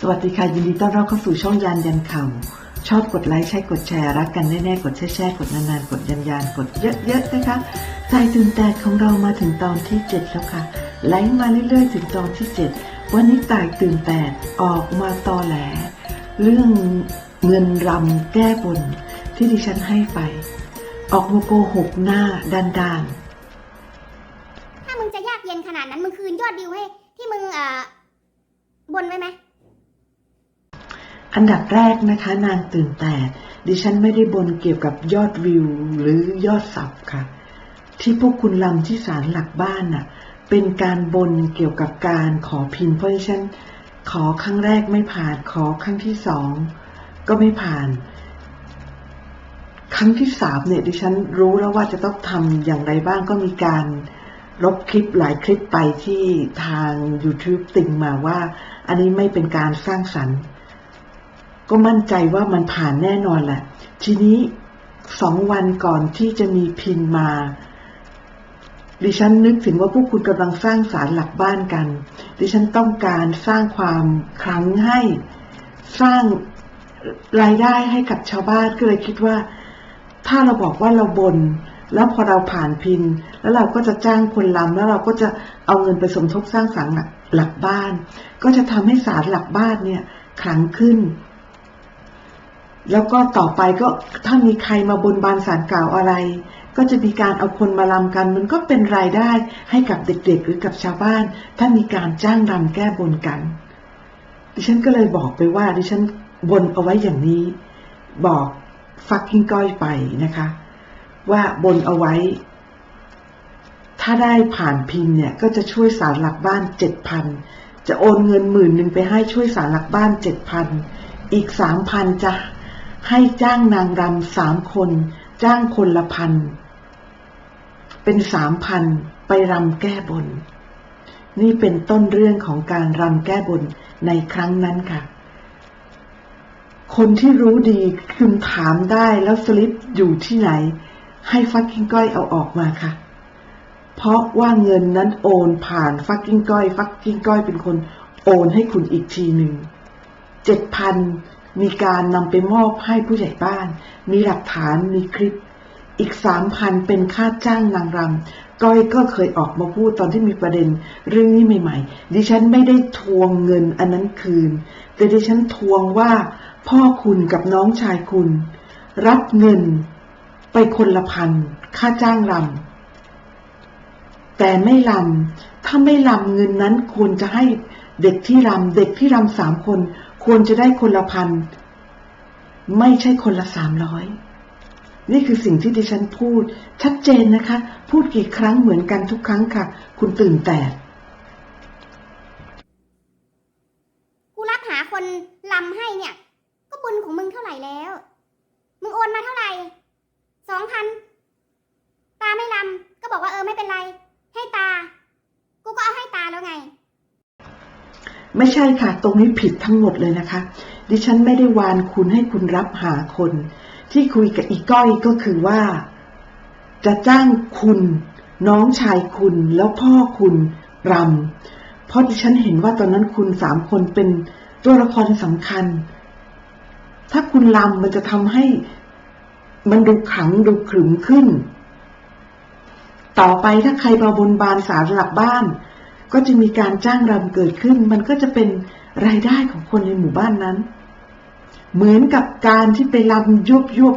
สวัสดีค่ะ ยินดีต้อนรับเข้าสู่ช่องยานยันเข่าชอบกดไลค์ใช้กดแชร์ รักกันแน่ๆ กดแช่ๆกดนานๆ กดยันยานกดเยอะๆนะคะสายตื่นแตกของเรามาถึงตอนที่ 7 แล้วค่ะไลค์มาเรื่อยๆ ถึงตอนที่ 7 วันนี้ตายตื่นแตกออกมาตอแหล เรื่องเงินรำแก้บนที่ดิฉันให้ไป ออกมาโกหกหน้าด้านๆถ้ามึงจะยากเย็นขนาดนั้นมึงคืนยอดดิวให้ที่มึงเอ่อบนไว้ไหม อันดับแรกนะคะนางตื่นแต่ ดิฉันไม่ได้บนเกี่ยวกับยอดวิวหรือยอดสับค่ะ ที่พวกคุณลำที่ศาลหลักบ้านน่ะ เป็นการบนเกี่ยวกับการขอพินเพราะดิฉันขอครั้งแรกไม่ผ่านขอครั้งที่สองก็ไม่ผ่าน ครั้งที่สามเนี่ยดิฉันรู้แล้วว่าจะต้องทำอย่างไรบ้างก็มีการลบคลิปหลายคลิปไปที่ทาง YouTube ติงมาว่า อันนี้ไม่เป็นการสร้างสรรค์ ก็มั่นใจว่ามันผ่านแน่นอนแหละ ทีนี้สองวันก่อนที่จะมีพินมาดิฉันนึกถึงว่าพวกคุณกำลังสร้างศาลหลักบ้านกัน ดิฉันต้องการสร้างความครั้งให้สร้างรายได้ให้กับชาวบ้านก็เลยคิดว่า ถ้าเราบอกว่าเราบน แล้วพอเราผ่านพิน แล้วเราก็จะจ้างคนลำแล้วเราก็จะเอาเงินไปสมทบสร้างศาลหลักบ้าน ก็จะทำให้ศาลหลักบ้านเนี่ยขลังขึ้น แล้วก็ต่อไปก็ถ้ามีใครมาบนบานสารกล่าวอะไร ก็จะมีการเอาคนมาลำกัน มันก็เป็นรายได้ให้กับเด็กๆ หรือกับชาวบ้าน ถ้ามีการจ้างรำแก้บนกัน ดิฉันก็เลยบอกไปว่า ดิฉันบนเอาไว้อย่างนี้ บอกฟักกิ้งก้อยไปนะคะ ว่าบนเอาไว้ ถ้าได้ผ่านพินเนี่ยก็จะช่วยสารหลักบ้านเจ็ดพันจะโอนเงินหมื่นหนึ่งไปให้ช่วยสารหลักบ้านเจ็ดพันอีกสามพันจะ ให้จ้างนางรำสามคน จ้างคนละพัน เป็นสามพันไปรำแก้บน นี่เป็นต้นเรื่องของการรำแก้บนในครั้งนั้นค่ะ คนที่รู้ดีคุณถามได้แล้วสลิปอยู่ที่ไหน ให้ฟักกิ้งก้อยเอาออกมาค่ะ เพราะว่าเงินนั้นโอนผ่านฟักกิ้งก้อย ฟักกิ้งก้อยเป็นคนโอนให้คุณอีกทีหนึ่งเจ็ดพัน มีการนำไปมอบให้ผู้ใหญ่บ้าน มีหลักฐานมีคลิป อีกสามพันเป็นค่าจ้างนางรำก้อยก็เคยออกมาพูดตอนที่มีประเด็นเรื่องนี้ใหม่ ๆ ดิฉันไม่ได้ทวงเงินอันนั้นคืน แต่ดิฉันทวงว่าพ่อคุณกับน้องชายคุณ รับเงินไปคนละพันค่าจ้างรำแต่ไม่ลำถ้าไม่ลำเงินนั้นควรจะให้เด็กที่รำเด็กที่รำสามคน ควรจะได้คนละพันไม่ใช่คนละสามร้อยนี่คือสิ่งที่ดิฉันพูด ชัดเจนนะคะ พูดกี่ครั้งเหมือนกันทุกครั้งค่ะ คุณตื่นแตกกูรับหาคนลำให้เนี่ย ก็บุญของมึงเท่าไหร่แล้ว มึงโอนมาเท่าไหร่สองพันตาไม่ลำก็บอกว่าเออไม่เป็นไร ให้ตา กูก็เอาให้ตาแล้วไง ไม่ใช่ค่ะ ตรงนี้ผิดทั้งหมดเลยนะคะ ดิฉันไม่ได้วานคุณให้คุณรับหาคน ที่คุยกับอีก้อยก็คือว่า จะจ้างคุณ น้องชายคุณแล้วพ่อคุณรำเพราะดิฉันเห็นว่าตอนนั้นคุณสามคนเป็นตัวละครสำคัญ ถ้าคุณรำมันจะทำให้มันดูขังดูขรึมขึ้น ต่อไปถ้าใครมาบนบานสารหลักบ้าน ก็จะมีการจ้างรำเกิดขึ้น มันก็จะเป็นรายได้ของคนในหมู่บ้านนั้น เหมือนกับการที่ไปรำยุบยุบ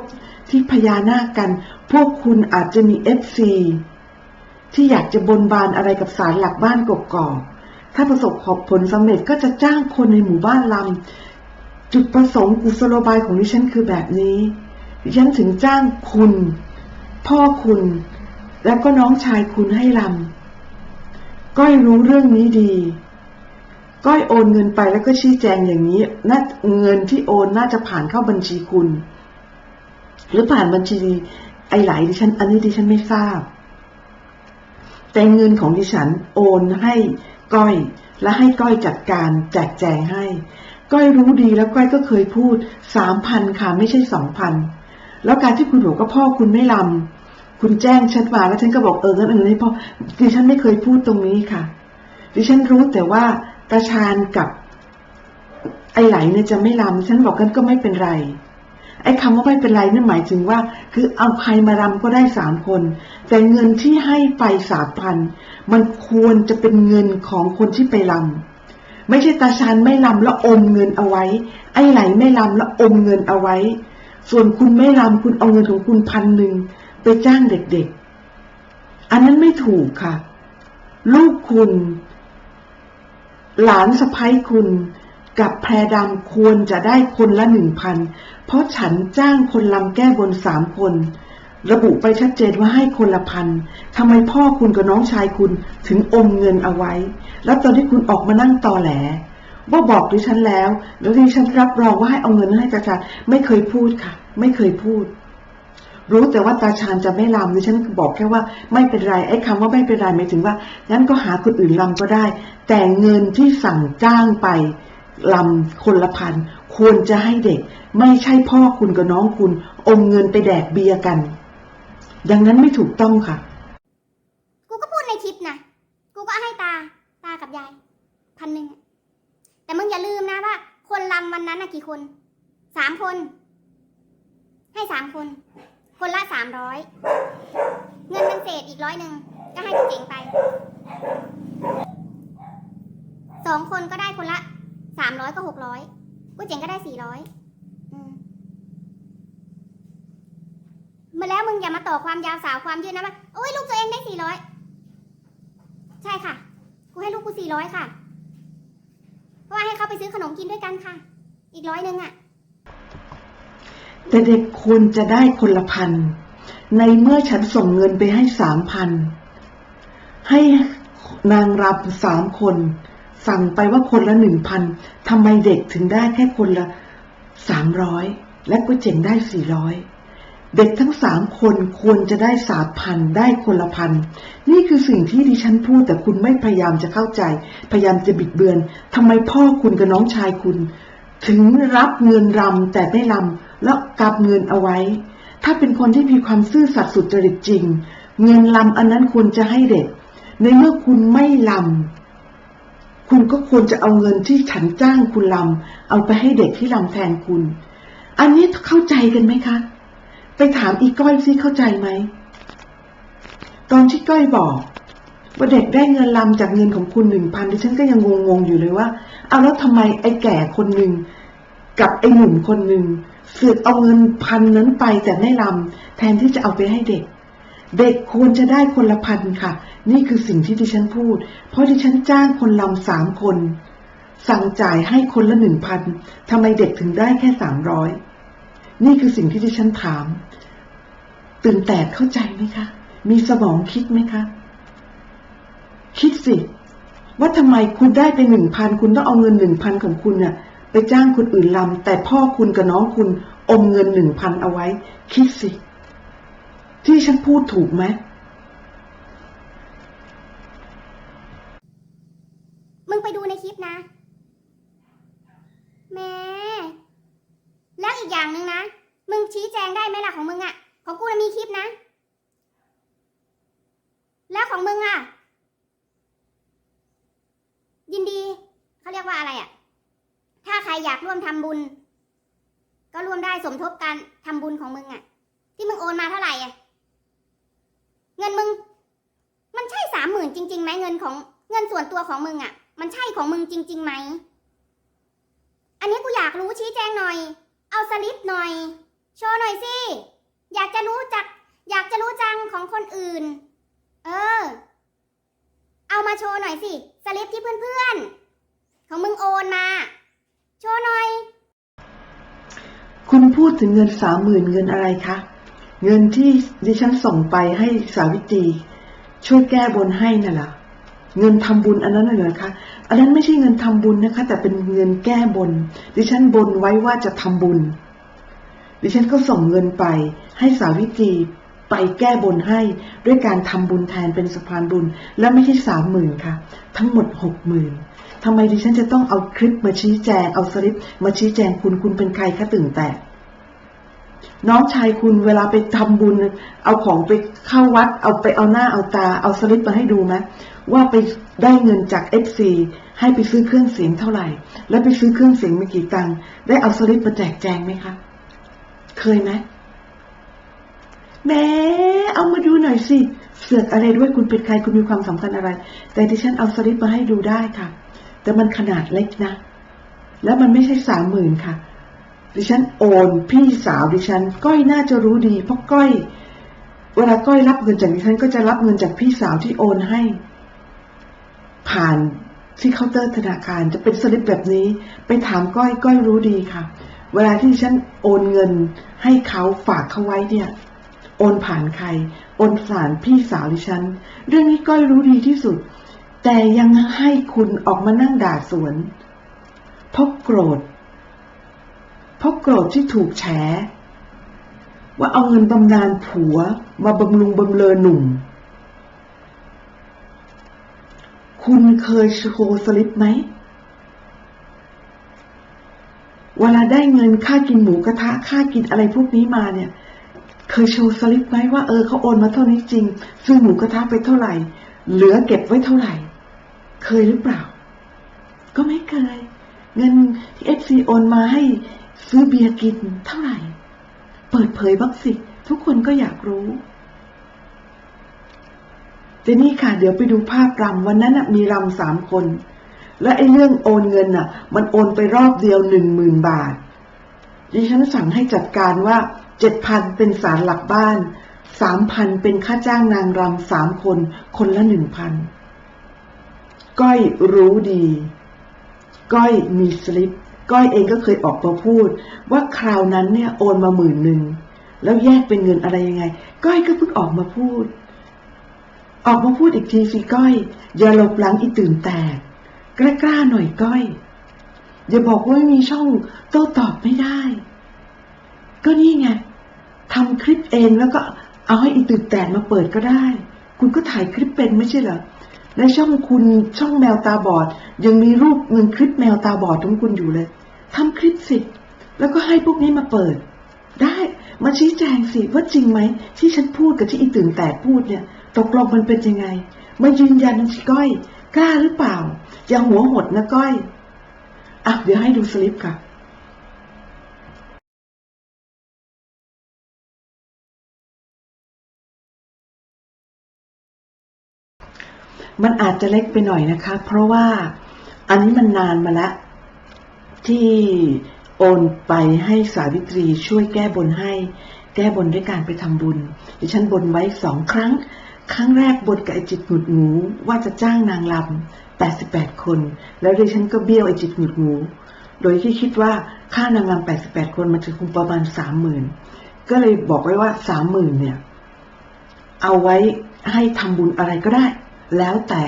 ที่พญานาคกัน พวกคุณอาจจะมีเอฟซีที่อยากจะบนบานอะไรกับสารหลักบ้านกกอกถ้าประสบผลสำเร็จก็จะจ้างคนในหมู่บ้านรำจุดประสงค์กุศโลบายของดิฉันคือแบบนี้ดิฉันถึงจ้างคุณ พ่อคุณ แล้วก็น้องชายคุณให้รำ ก้อยรู้เรื่องนี้ดี ก้อยโอนเงินไปแล้วก็ชี้แจงอย่างนี้น่าเงินที่โอนน่าจะผ่านเข้าบัญชีคุณ หรือผ่านบัญชีไอ้ไหลดิฉัน อันนี้ดิฉันไม่ทราบ แต่เงินของดิฉันโอนให้ก้อยและให้ก้อยจัดการแจกแจงให้ ก้อยรู้ดีแล้วก้อยก็เคยพูดสามพันค่ะไม่ใช่สองพันแล้วการที่คุณบอกว่าพ่อคุณไม่ลำ คุณแจ้งฉันมาแล้วฉันก็บอกเอองั้นเออให้พ่อดิฉันไม่เคยพูดตรงนี้ค่ะ ดิฉันรู้แต่ว่าตาชาญกับ ไอ้ไหลเนี่ยจะไม่ลำฉันบอกกันก็ไม่เป็นไร ไอ้คำว่าไม่เป็นไรนั่นหมายถึงว่า คือเอาใครมารำก็ได้สามคน แต่เงินที่ให้ไปสามพันมันควรจะเป็นเงินของคนที่ไปลำไม่ใช่ตาชานไม่ลำแล้วอมเงินเอาไว้ ไอ้ไหลไม่ลำแล้วอมเงินเอาไว้ ส่วนคุณไม่ลำคุณเอาเงินของคุณพันหนึ่ง ไปจ้างเด็กๆ อันนั้นไม่ถูกค่ะ ลูกคุณ หลานสะพ้ยคุณกับแพรดำควรจะได้คนละหนึ่งพัน เพราะฉันจ้างคนลำแก้บนสามคน ระบุไปชัดเจนว่าให้คนละพันทำไมพ่อคุณกับน้องชายคุณถึงอมเงินเอาไว้ แล้วตอนที่คุณออกมานั่งตอแหล ว่าบอกดิฉันแล้ว แล้วดิฉันรับรองว่าให้เอาเงินให้ตาชาญไม่เคยพูดค่ะ ไม่เคยพูด รู้แต่ว่าตาชาญจะไม่ลำดิฉันบอกแค่ว่าไม่เป็นไรไอ้คำว่าไม่เป็นไรหมายถึงว่างั้นก็หาคนอื่นลำก็ได้ แต่เงินที่สั่งจ้างไปลำคนละพันควรจะให้เด็ก ไม่ใช่พ่อคุณกับน้องคุณ อมเงินไปแดกเบียร์กัน ดังนั้นไม่ถูกต้องค่ะ กูก็พูดในคลิปนะ กูก็ให้ตา ตากับยายพันหนึ่งแต่มึงอย่าลืมนะว่า คนลำวันนั้นนะกี่คน สามคน ให้สามคน คนละสามร้อยเงินมันเศษอีกร้อยหนึ่งก็ให้กูเจ๋งไปสองคนก็ได้คนละสามร้อยก็หกร้อยกูเจ๋งก็ได้สี่ร้อยมาแล้วมึงอย่ามาต่อความยาวสาวความยืดนะว่าโอ้ยลูกตัวเองได้สี่ร้อยใช่ค่ะ กูให้ลูกกูสี่ร้อยค่ะ เพราะว่าให้เขาไปซื้อขนมกินด้วยกันค่ะ อีกร้อยหนึ่งอะ แต่เด็กควรจะได้คนละพัน ในเมื่อฉันส่งเงินไปให้สามพัน ให้นางรำสามคน สั่งไปว่าคนละหนึ่งพันทำไมเด็กถึงได้แค่คนละสามร้อยและก๋เจ๋งได้สี่ร้อยเด็กทั้งสามคนควรจะได้สามพันได้คนละพัน นี่คือสิ่งที่ดิฉันพูดแต่คุณไม่พยายามจะเข้าใจ พยายามจะบิดเบือนทำไมพ่อคุณกับน้องชายคุณ ถึงรับเงินรำแต่ไม่รำ แล้วกำเงินเอาไว้ ถ้าเป็นคนที่มีความซื่อสัตย์สุจริตจริง เงินรำอันนั้นควรจะให้เด็ก ในเมื่อคุณไม่รำคุณก็ควรจะเอาเงินที่ฉันจ้างคุณรำเอาไปให้เด็กที่รำแทนคุณ อันนี้เข้าใจกันไหมคะ ไปถามอีก้อยซิเข้าใจไหมตอนที่ก้อยบอกว่าเด็กได้เงินรำจากเงินของคุณหนึ่งพันดิฉันก็ยังงงๆอยู่เลยว่า เอาแล้วทำไมไอ้แก่คนหนึ่งกับไอ้หนุ่มคนหนึ่ง สืบเอาเงินพันนั้นไปแต่ไม่รำแทนที่จะเอาไปให้เด็ก เด็กควรจะได้คนละพันค่ะ นี่คือสิ่งที่ดิฉันพูด เพราะดิฉันจ้างคนรำสามคน สั่งจ่ายให้คนละหนึ่งพันทำไมเด็กถึงได้แค่สามร้อยนี่คือสิ่งที่ดิฉันถาม ตื่นแตกเข้าใจไหมคะ มีสมองคิดไหมคะ คิดสิ ว่าทำไมคุณได้ไปหนึ่งพันคุณต้องเอาเงินหนึ่งพันของคุณเนี่ย ไปจ้างคนอื่นลำแต่พ่อคุณกับน้องคุณอมเงินหนึ่งพันเอาไว้ คิดสิ ที่ฉันพูดถูกไหม มึงไปดูในคลิปนะ แม่ แล้วอีกอย่างหนึ่งนะ มึงชี้แจงได้ไหมล่ะของมึงอะ่ะ ของกูน่ะมีคลิปนะ แล้วของมึงอะ่ะ ยินดี เขาเรียกว่าอะไรอะ่ะ ถ้าใค ร่วมทำบุญ ก็ร่วมได้สมทบการทำบุญของมึงอะ่ะที่มึงโอนมาเท่าไหร่อะ่ะเงินมึง มันใช่สามหมื่นจริงๆไหมเงินของเงินส่วนตัวของมึงอะ่ะมันใช่ของมึงจริงๆไหมอันนี้กูอยากรู้ชี้แจงหน่อย เอาสลิปหน่อย โชว์หน่อยสิ อยากจะรู้จัก อยากจะรู้จังของคนอื่น เออ เอามาโชว์หน่อยสิ สลิปที่เพื่อนๆ ของมึงโอนมา โชว์หน่อย คุณพูดถึงเงินสามหมื่นเงินอะไรคะ เงินที่ดิฉันส่งไปให้สาวิตรีช่วยแก้บนให้น่ะเหรอเงินทำบุญอันนั้นน่ะเหรอคะ อันนั้นไม่ใช่เงินทำบุญนะคะ แต่เป็นเงินแก้บน ดิฉันบนไว้ว่าจะทำบุญ ดิฉันก็ส่งเงินไป ให้สาวิตรีไปแก้บนให้ด้วยการทำบุญแทนเป็นสะพานบุญ และไม่ใช่สามหมื่นค่ะ ทั้งหมดหกหมื่น ทำไมดิฉันจะต้องเอาคลิปมาชี้แจง เอาสลิปมาชี้แจงคุณคุณเป็นใครคะตื่นแตกน้องชายคุณเวลาไปทำบุญ เอาของไปเข้าวัด เอาไปเอาหน้าเอาตา เอาสลิปมาให้ดูไหมว่าไปได้เงินจาก FC ให้ไปซื้อเครื่องเสียงเท่าไหร่ แล้วไปซื้อเครื่องเสียงม่กี่ตังค์ได้เอาสลิปมาแจกแจงไหมคะ เคยไหมแหม่เอามาดูหน่อยสิ เสือกอะไรด้วยคุณเป็นใครคุณมีความสำคัญอะไร แต่ดิฉันเอาสลิปมาให้ดูได้ค่ะ แต่มันขนาดเล็กนะ แล้วมันไม่ใช่สามหมื่นค่ะ ดิฉันโอนพี่สาวดิฉัน ก้อยน่าจะรู้ดีเพราะก้อย เวลาก้อยรับเงินจากดิฉันก็จะรับเงินจากพี่สาวที่โอนให้ ผ่านที่เคาน์เตอร์ธนาคารจะเป็นสลิปแบบนี้ ไปถามก้อยก้อยรู้ดีค่ะ เวลาที่ดิฉันโอนเงินให้เขาฝากเขาไว้เนี่ย โอนผ่านใคร โอนผ่านพี่สาวดิฉัน เรื่องนี้ก้อยรู้ดีที่สุด แต่ยังให้คุณออกมานั่งด่าสวน เพราะโกรธ เพราะโกรธที่ถูกแฉ ว่าเอาเงินบำนาญผัวมาบำรุงบำเรอหนุ่ม คุณเคยโชว์สลิปไหม เวลาได้เงินค่ากินหมูกระทะค่ากินอะไรพวกนี้มาเนี่ย เคยโชว์สลิปไหมว่าเออเขาโอนมาเท่านี้จริง ซื้อหมูกระทะไปเท่าไหร่เหลือเก็บไว้เท่าไหร่ เคยหรือเปล่า ก็ไม่เคย เงินที่เอฟซีโอนมาให้ซื้อเบียร์กินเท่าไหร่ เปิดเผยบ้างสิ ทุกคนก็อยากรู้แต่นี่ค่ะ เดี๋ยวไปดูภาพรำวันนั้นน่ะมีรำสามคน และไอ้เรื่องโอนเงินน่ะ มันโอนไปรอบเดียวหนึ่งหมื่นบาทดิฉันสั่งให้จัดการว่าเจ็ดพันเป็นสารหลักบ้านสามพันเป็นค่าจ้างนางรำสามคน คนละหนึ่งพัน ก้อยรู้ดี ก้อยมีสลิป ก้อยเองก็เคยออกมาพูด ว่าคราวนั้นเนี่ยโอนมาหมื่นหนึ่งแล้วแยกเป็นเงินอะไรยังไง ก้อยก็เพิ่งออกมาพูด ออกมาพูดอีกทีสิก้อย อย่าหลบหลังอีตื่นแตกกล้าๆหน่อยก้อย อย่าบอกว่าไม่มีช่องโต้ตอบไม่ได้ ก็นี่ไงทำคลิปเองแล้วก็เอาให้อีตื่นแตกมาเปิดก็ได้ คุณก็ถ่ายคลิปเป็นไม่ใช่เหรอ ในช่องคุณช่องแมวตาบอด ยังมีรูปเงินคลิปแมวตาบอดของคุณอยู่เลยทำคลิปสิ แล้วก็ให้พวกนี้มาเปิด ได้มาชี้แจงสิว่าจริงไหม ที่ฉันพูดกับที่อีตื่นแตกพูดเนี่ย ตกลงมันเป็นยังไง มายืนยันสิก้อย กล้าหรือเปล่า อย่าหัวหดนะก้อยอะเดี๋ยวให้ดูสลิปค่ะ มันอาจจะเล็กไปหน่อยนะคะ เพราะว่าอันนี้มันนานมาแล้วที่โอนไปให้สาวิตรีช่วยแก้บนให้ แก้บนด้วยการไปทำบุญดิฉันบนไว้สองครั้ง ครั้งแรกบนกับไอจิตหงุดหงูว่าจะจ้างนางลำ88คน แล้วดิฉันก็เบี้ยวไอจิตหงุดหงูโดยที่คิดว่าค่านางลำ88คนมันจะคงประมาณ30,000ก็เลยบอกไว้ว่า30,000เนี่ย เอาไว้ให้ทำบุญอะไรก็ได้ แล้วแต่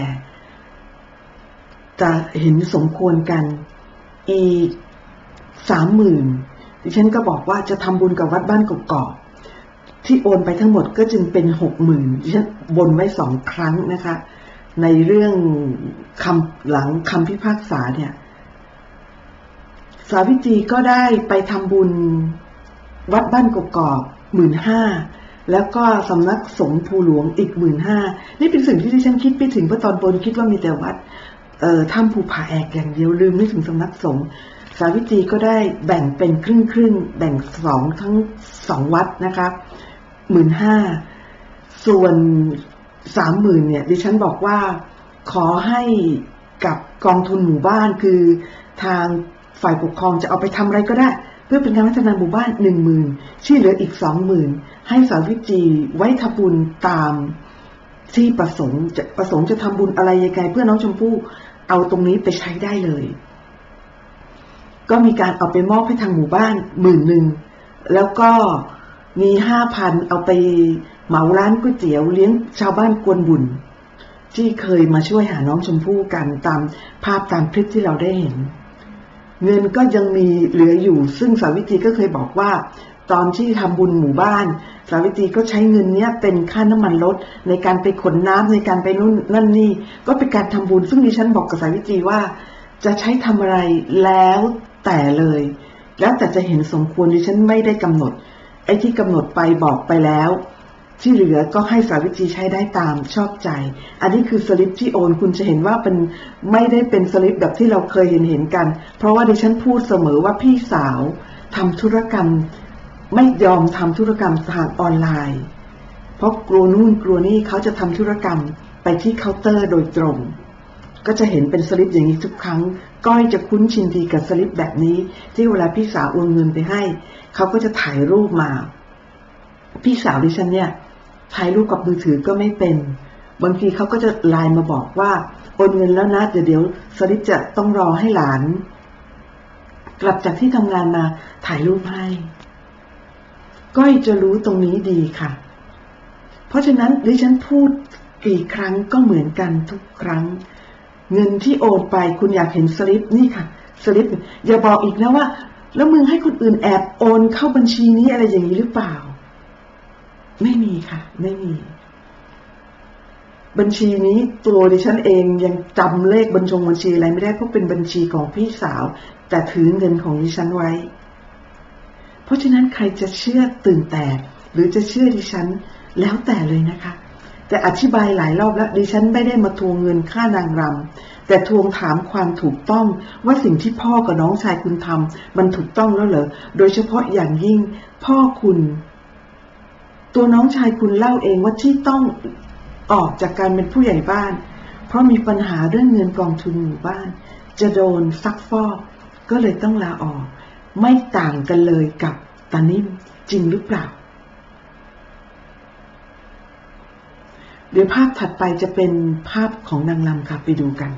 จะเห็นสมควรกัน อีกสามหมื่นดิฉันก็บอกว่าจะทำบุญกับวัดบ้านกกอกที่โอนไปทั้งหมดก็จึงเป็นหกหมื่นดิฉันบนไว้สองครั้งนะคะ ในเรื่องคำหลังคำพิพากษาเนี่ย สาวิตรีก็ได้ไปทำบุญวัดบ้านกกอกหมื่นห้า แล้วก็สำนักสงฆ์ภูหลวงอีกหมื่นห้านี่เป็นสิ่งที่ดิฉันคิดไปถึงเพราะตอนบนคิดว่ามีแต่วัดเอ่อถ้ำภูผาแอกอย่างเดียวลืมไม่ถึงสำนักสงฆ์สาวิตรีก็ได้แบ่งเป็นครึ่งครึ่งแบ่งสองทั้งสองวัดนะคะหมื่นห้าส่วนสามหมื่นเนี่ยดิฉันบอกว่าขอให้กับกองทุนหมู่บ้านคือทางฝ่ายปกครองจะเอาไปทำอะไรก็ได้ เพื่อเป็นการพัฒนาหมู่บ้านหนึ่งหมื่นที่เหลืออีกสองหมื่นให้สาวิตรีไว้ทำบุญตามที่ประสงค์จะประสงค์จะทำบุญอะไรยังไงเพื่อน้องชมพู่เอาตรงนี้ไปใช้ได้เลย ก็มีการเอาไปมอบให้ทางหมู่บ้านหมื่นหนึ่งแล้วก็มีห้าพันเอาไปเหมาร้านก๋วยเตี๋ยวเลี้ยงชาวบ้านกวนบุญที่เคยมาช่วยหาน้องชมพู่กันตามภาพตามคลิปที่เราได้เห็น เงินก็ยังมีเหลืออยู่ ซึ่งสาวิตรีก็เคยบอกว่า ตอนที่ทำบุญหมู่บ้าน สาวิตรีก็ใช้เงินเนี้ยเป็นค่าน้ำมันรถในการไปขนน้ำในการไปนู่นนั่นนี่ ก็เป็นการทำบุญ ซึ่งดิฉันบอกกับสาวิตรีว่า จะใช้ทำอะไรแล้วแต่เลย แล้วแต่จะเห็นสมควรดิฉันไม่ได้กำหนด ไอ้ที่กำหนดไปบอกไปแล้ว ที่เหลือก็ให้สาวิตรีใช้ได้ตามชอบใจ อันนี้คือสลิปที่โอน คุณจะเห็นว่าเป็นไม่ได้เป็นสลิปแบบที่เราเคยเห็นเห็นกัน เพราะว่าดิฉันพูดเสมอว่าพี่สาวทำธุรกรรม ไม่ยอมทำธุรกรรมทางออนไลน์ เพราะกลัวนู่นกลัวนี่เขาจะทำธุรกรรมไปที่เคาน์เตอร์โดยตรง ก็จะเห็นเป็นสลิปอย่างนี้ทุกครั้ง ก้อยจะคุ้นชินดีกับสลิปแบบนี้ ที่เวลาพี่สาวโอนเงินไปให้ เขาก็จะถ่ายรูปมา พี่สาวดิฉันเนี่ย ถ่ายรูปกับมือถือก็ไม่เป็น บางทีเขาก็จะไลน์มาบอกว่า โอนเงินแล้วนะเดี๋ยวเดี๋ยวสลิปจะต้องรอให้หลาน กลับจากที่ทำงานมาถ่ายรูปให้ ก้อยจะรู้ตรงนี้ดีค่ะ เพราะฉะนั้นดิฉันพูดกี่ครั้งก็เหมือนกันทุกครั้ง เงินที่โอนไปคุณอยากเห็นสลิปนี่ค่ะ สลิปอย่าบอกอีกนะว่า แล้วมึงให้คนอื่นแอบโอนเข้าบัญชีนี้อะไรอย่างนี้หรือเปล่า ไม่มีค่ะ ไม่มี บัญชีนี้ตัวดิฉันเองยังจำเลขบัญชงบัญชีอะไรไม่ได้เพราะเป็นบัญชีของพี่สาว แต่ถือเงินของดิฉันไว้ เพราะฉะนั้นใครจะเชื่อตื่นแตกหรือจะเชื่อดิฉันแล้วแต่เลยนะคะ แต่อธิบายหลายรอบแล้วดิฉันไม่ได้มาทวงเงินค่านางรำแต่ทวงถามความถูกต้องว่าสิ่งที่พ่อกับน้องชายคุณทำมันถูกต้องแล้วเหรอโดยเฉพาะอย่างยิ่งพ่อคุณ ตัวน้องชายคุณเล่าเองว่าที่ต้องออกจากการเป็นผู้ใหญ่บ้าน เพราะมีปัญหาเรื่องเงินกองทุนหมู่บ้าน จะโดนซักฟอกก็เลยต้องลาออก ไม่ต่างกันเลยกับตานิ่มจริงหรือเปล่า เดี๋ยวภาพถัดไปจะเป็นภาพของนางลำค่ะไปดูกัน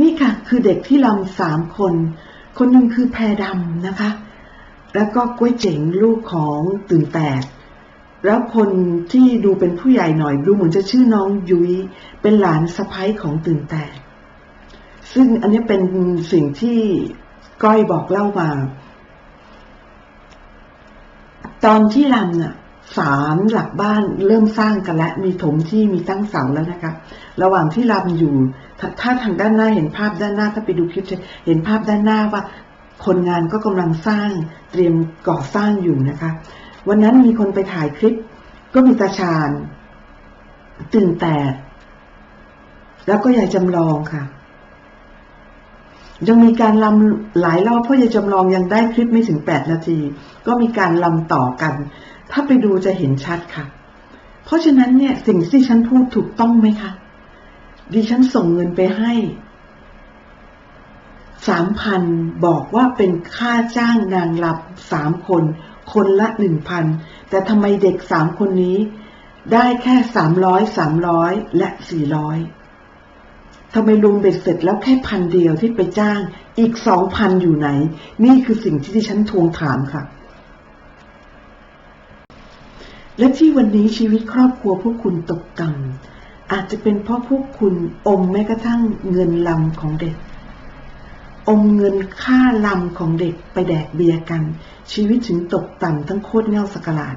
นี่ค่ะ คือเด็กที่ลำสามคน คนหนึ่งคือแพรดำนะคะ แล้วก็กล้วยเจ๋งลูกของตื่นแตก แล้วคนที่ดูเป็นผู้ใหญ่หน่อยดูเหมือนจะชื่อน้องยุย้ยเป็นหลานสะพ้ยของตื่นแตก ซึ่งอันนี้เป็นสิ่งที่ก้อยบอกเล่ามา ตอนที่ลำน่ะ ศาลหลักบ้านเริ่มสร้างกันแล้วมีถมที่มีตั้งเสาแล้วนะคะ ระหว่างที่ลำอยู่ถ้าทางด้านหน้าเห็นภาพด้านหน้าถ้าไปดูคลิปจะเห็นภาพด้านหน้าว่า คนงานก็กำลังสร้างเตรียมก่อสร้างอยู่นะคะ วันนั้นมีคนไปถ่ายคลิป ก็มีตาชาญตื่นแตกแล้วก็ยายจำลองค่ะ ยังมีการลำหลายรอบเพราะยายจำลองยังได้คลิปไม่ถึงแปดนาที ก็มีการลำต่อกัน ถ้าไปดูจะเห็นชัดค่ะ เพราะฉะนั้นเนี่ยสิ่งที่ฉันพูดถูกต้องไหมคะดิฉันส่งเงินไปให้สามพันบอกว่าเป็นค่าจ้างนางรำสามคน คนละหนึ่งพันแต่ทำไมเด็กสามคนนี้ ได้แค่สามร้อยสามร้อยและสี่ร้อยทำไมรวมเบ็ดเสร็จแล้วแค่พันเดียวที่ไปจ้างอีกสองพันอยู่ไหน นี่คือสิ่งที่ดิฉันทวงถามค่ะ และที่วันนี้ชีวิตครอบครัวพวกคุณตกต่ำอาจจะเป็นเพราะพวกคุณอมแม้กระทั่งเงินลำของเด็ก อมเงินค่าลำของเด็กไปแดกเบียร์กัน ชีวิตถึงตกต่ำทั้งโคตรเง่าสกลาด